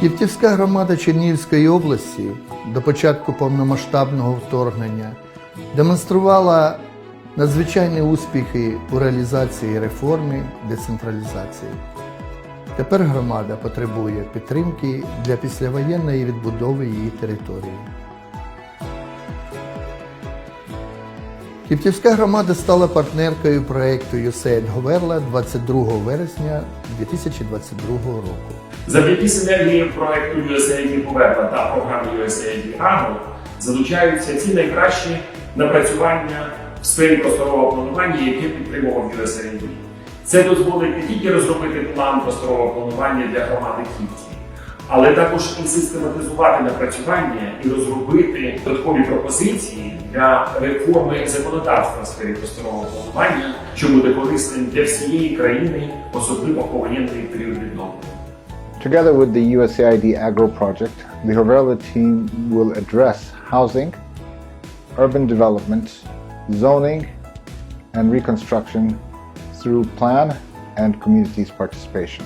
Кіптівська громада Чернігівської області до початку повномасштабного вторгнення демонструвала надзвичайні успіхи у реалізації реформи децентралізації. Тепер громада потребує підтримки для післявоєнної відбудови її території. Кіптівська громада стала партнеркою проєкту USAID Говерла 22 вересня 2022 року. Завдяки синергії проекту USAID Поверта та програми USAID Agro залучаються ці найкращі напрацювання в сфері просторового планування, яке підтримував USAID. Це дозволить не тільки розробити план просторового планування для громади Кіпці, але також і систематизувати напрацювання і розробити додаткові пропозиції для реформи законодавства в сфері просторового планування, що буде корисним для всієї країни, особливо повоєнний період відновлення. Together with the USAID Agro project, the Hoverla team will address housing, urban development, zoning, and reconstruction through plan and communities' participation.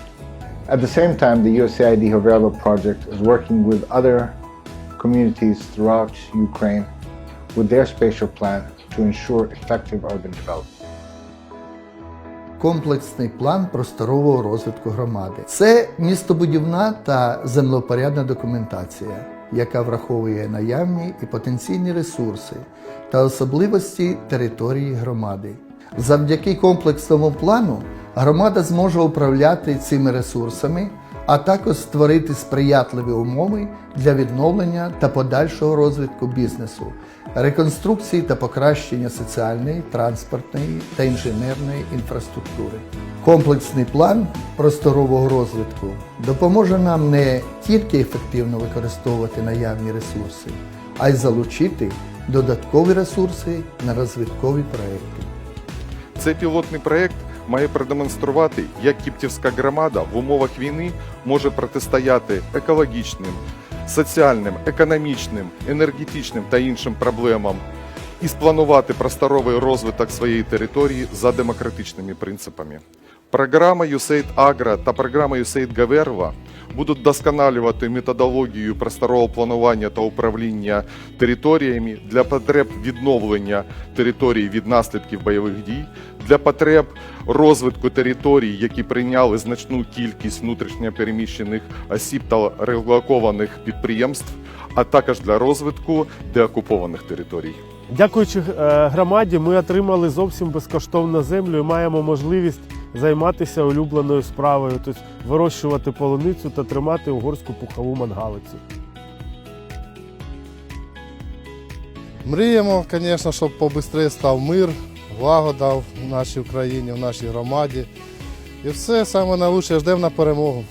At the same time, the USAID Hoverla project is working with other communities throughout Ukraine with their spatial plan to ensure effective urban development. комплексний план просторового розвитку громади. Це містобудівна та землепорядна документація, яка враховує наявні і потенційні ресурси та особливості території громади. Завдяки комплексному плану громада зможе управляти цими ресурсами, а також створити сприятливі умови для відновлення та подальшого розвитку бізнесу, реконструкції та покращення соціальної, транспортної та інженерної інфраструктури. Комплексний план просторового розвитку допоможе нам не тільки ефективно використовувати наявні ресурси, а й залучити додаткові ресурси на розвиткові проекти. Цей пілотний проект має продемонструвати, як Кіптівська громада в умовах війни може протистояти екологічним, соціальним, економічним, енергетичним та іншим проблемам і спланувати просторовий розвиток своєї території за демократичними принципами. Програма USAID Agro та програма USAID Gaverva будуть вдосконалювати методологію просторового планування та управління територіями для потреб відновлення територій від наслідків бойових дій, для потреб розвитку територій, які прийняли значну кількість внутрішньопереміщених осіб та релокованих підприємств, а також для розвитку деокупованих територій. Дякуючи е, громаді, ми отримали зовсім безкоштовну землю і маємо можливість займатися улюбленою справою, тобто вирощувати полуницю та тримати угорську пухову мангалицю. Мріємо, звісно, щоб побистрее став мир, влагода в нашій Україні, в нашій громаді. І все саме найкраще ждемо на перемогу.